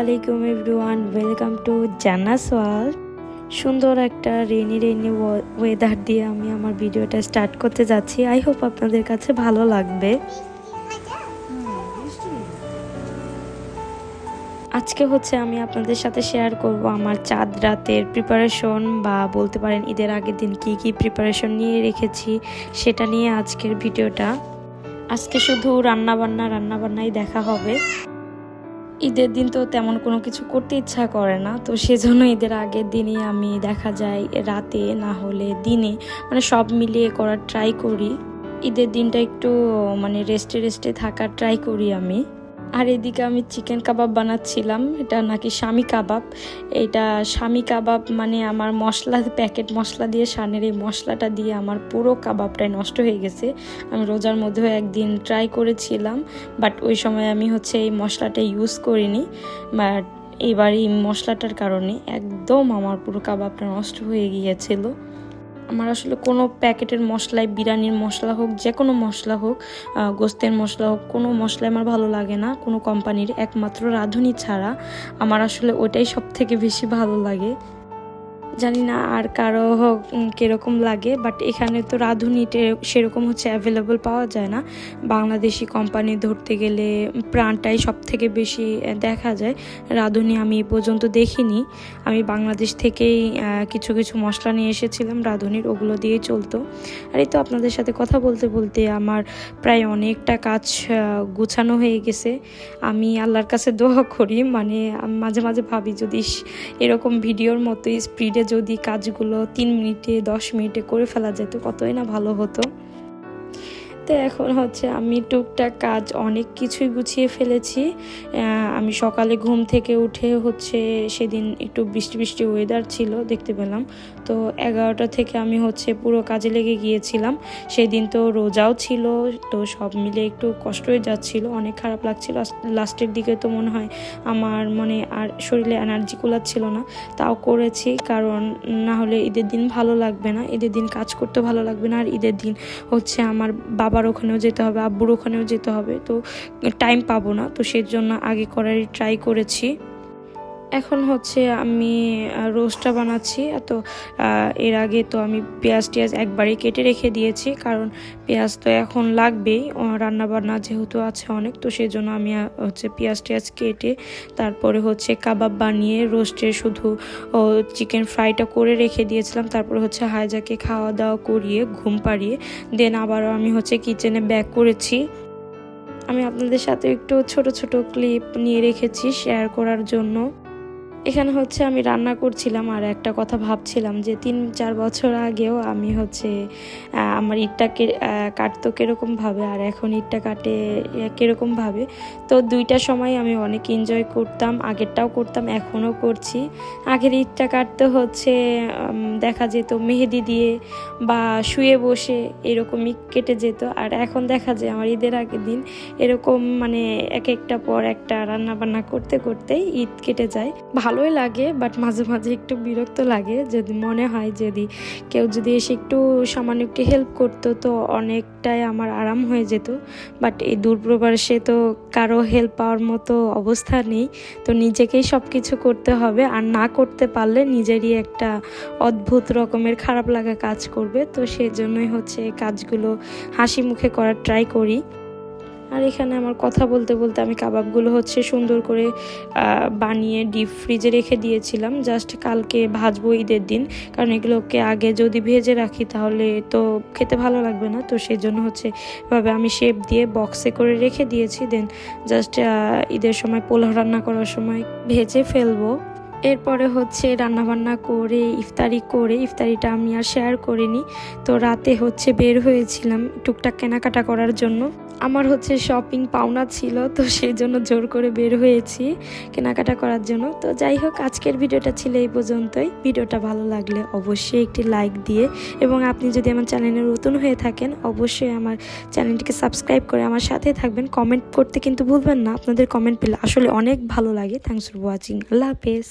আলাইকুম everyone, welcome to Jannas world. সুন্দর একটা রেনি রেনি ওয়েদার দিয়ে আমি আমার ভিডিওটা স্টার্ট করতে যাচ্ছি। আই হোপ আপনাদের কাছে ভালো লাগবে। আজকে হচ্ছে আমি আপনাদের সাথে শেয়ার করব আমার চাঁদ রাতের প্রিপারেশন বা বলতে পারেন ঈদের আগের দিন কি কি প্রিপারেশন নিয়ে রেখেছি সেটা নিয়ে আজকের ভিডিওটা। আজকে শুধু রান্না বান্না রান্না বান্নাই দেখা হবে। ঈদের দিন তো তেমন কোনো কিছু করতে ইচ্ছা করে না, তো সেজন্য ঈদের আগের দিনই আমি দেখা যায় রাতে না হলে দিনে মানে সব মিলিয়ে করার ট্রাই করি। ঈদের দিনটা একটু মানে রেস্টে রেস্টে থাকার ট্রাই করি আমি। আর এদিকে আমি চিকেন কাবাব বানাচ্ছিলাম। এটা নাকি স্বামী কাবাব। এটা স্বামী কাবাব মানে আমার মশলা, প্যাকেট মশলা দিয়ে, সানের এই মশলাটা দিয়ে আমার পুরো কাবাবটাই নষ্ট হয়ে গেছে। আমি রোজার মধ্যেও একদিন ট্রাই করেছিলাম বাট ওই সময় আমি হচ্ছে এই মশলাটা ইউজ করিনি। বাট এবার এই মশলাটার কারণে একদম আমার পুরো কাবাবটা নষ্ট হয়ে গিয়েছিল। আমার আসলে কোনো প্যাকেটের মশলায়, বিরিয়ানির মশলা হোক যে কোনো মশলা হোক গোস্তের মশলা হোক, কোনো মশলা আমার ভালো লাগে না, কোনো কোম্পানির। একমাত্র রাঁধুনি ছাড়া আমার আসলে ওইটাই সব থেকে বেশি ভালো লাগে। জানি না আর কারও কীরকম লাগে বাট এখানে তো রাঁধুনিতে সেরকম হচ্ছে অ্যাভেলেবল পাওয়া যায় না। বাংলাদেশি কোম্পানি ধরতে গেলে প্রাণটাই সব থেকে বেশি দেখা যায়। রাঁধুনি আমি এ পর্যন্ত দেখিনি। আমি বাংলাদেশ থেকেই কিছু কিছু মশলা নিয়ে এসেছিলাম রাঁধুনির, ওগুলো দিয়েই চলতো। আর এই তো আপনাদের সাথে কথা বলতে বলতে আমার প্রায় অনেকটা কাজ গুছানো হয়ে গেছে। আমি আল্লাহর কাছে দোয়া করি মানে মাঝে মাঝে ভাবি যদি এরকম ভিডিওর মতো স্পিডে যদি কাজগুলো তিন মিনিটে দশ মিনিটে করে ফেলা যেত কতই না ভালো হতো। তো এখন হচ্ছে আমি টুকটাক কাজ অনেক কিছুই গুছিয়ে ফেলেছি। আমি সকালে ঘুম থেকে উঠে হচ্ছে সেদিন একটু বৃষ্টি বৃষ্টি ওয়েদার ছিল দেখতে পেলাম। তো এগারোটা থেকে আমি হচ্ছে পুরো কাজে লেগে গিয়েছিলাম। সেদিন তো রোজাও ছিল, তো সব মিলে একটু কষ্ট হয়ে যাচ্ছিল, অনেক খারাপ লাগছিল। লাস্টের দিকে তো মনে হয় আমার মানে আর শরীরে এনার্জি কুলাচ্ছিল না। তাও করেছি, কারণ না হলে ঈদের দিন ভালো লাগবে না। ঈদের দিন কাজ করতে ভালো লাগবে না। আর ঈদের দিন হচ্ছে আমার বাবার ওখানেও যেতে হবে, আব্বুর ওখানেও যেতে হবে, তো টাইম পাবো না, তো সেজন্য আগে করারই ট্রাই করেছি। এখন হচ্ছে আমি রোস্টটা বানাচ্ছি। তো এর আগে তো আমি পেঁয়াজ টিয়াজ একবারই কেটে রেখে দিয়েছি, কারণ পেঁয়াজ তো এখন লাগবেই। রান্না বান্না যেহেতু আছে অনেক, তো সেই জন্য আমি হচ্ছে পেঁয়াজ টিয়াজ কেটে তারপরে হচ্ছে কাবাব বানিয়ে রোস্টে শুধু চিকেন ফ্রাইটা করে রেখে দিয়েছিলাম। তারপরে হচ্ছে হায়জাকে খাওয়া দাওয়া করিয়ে, ঘুম পাড়িয়ে, দেন আবারও আমি হচ্ছে কিচেনে ব্যাক করেছি। আমি আপনাদের সাথে একটু ছোট ছোট ক্লিপ নিয়ে রেখেছি শেয়ার করার জন্য। এখানে হচ্ছে আমি রান্না করছিলাম আর একটা কথা ভাবছিলাম যে তিন, চার বছর আগেও আমি হচ্ছে আমার ইটটাকে কাটতো কীরকমভাবে আর এখন ইটটা কাটে কীরকমভাবে তো দুইটা সময় আমি অনেক এনজয় করতাম, আগেরটাও করতাম, এখনও করছি। আগের ইটটা কাটতে হচ্ছে দেখা যেত মেহেদি দিয়ে বা শুয়ে বসে এরকম এরকমই কেটে যেত। আর এখন দেখা যায় আমার ঈদের আগের দিন এরকম মানে এক একটা পর একটা রান্না বান্না করতে, করতেই ঈদ কেটে যায়। ভালোই লাগে বাট মাঝে মাঝে একটু বিরক্ত লাগে, যদি মনে হয় যদি কেউ যদি এসে একটু সামান্য একটু হেল্প করতো তো অনেকটাই আমার আরাম হয়ে যেত বাট এই দূরপ্রবাসে তো কারও হেল্প পাওয়ার মতো অবস্থা নেই, তো নিজেকেই সব কিছু করতে হবে, আর না করতে পারলে নিজেরই একটা অদ্ভুত রকমের খারাপ লাগা কাজ করবে, তো সেই জন্যই হচ্ছে কাজগুলো হাসি মুখে করার ট্রাই করি। আর এখানে আমার কথা বলতে বলতে আমি কাবাবগুলো হচ্ছে সুন্দর করে বানিয়ে ডিপ ফ্রিজে রেখে দিয়েছিলাম। জাস্ট কালকে ভাজবো ঈদের দিন, কারণ এগুলোকে আগে যদি ভেজে রাখি তাহলে তো খেতে ভালো লাগবে না। তো সেই জন্য হচ্ছে এভাবে আমি শেপ দিয়ে বক্সে করে রেখে দিয়েছি। দেন জাস্ট ঈদের সময় পোলাও রান্না করার সময় ভেজে ফেলব। এরপরে হচ্ছে রান্নাবান্না করে, ইফতারি করে, ইফতারিটা আমি আর শেয়ার করিনি। তো রাতে হচ্ছে বের হয়েছিলাম টুকটাক কেনাকাটা করার জন্য। আমার হচ্ছে শপিং পাওনা ছিল, তো সেই জন্য জোর করে বের হয়েছি কেনাকাটা করার জন্য। তো যাই হোক, আজকের ভিডিওটা ছিল এই পর্যন্তই। ভিডিওটা ভালো লাগলে অবশ্যই একটি লাইক দিয়ে এবং আপনি যদি আমার চ্যানেলে নতুন হয়ে থাকেন, অবশ্যই আমার চ্যানেলটিকে সাবস্ক্রাইব করে আমার সাথে থাকবেন। কমেন্ট করতে কিন্তু ভুলবেন না, আপনাদের কমেন্ট পেলে আসলে অনেক ভালো লাগে। থ্যাংকস ফর ওয়াচিং আল্লাহ হাফেজ।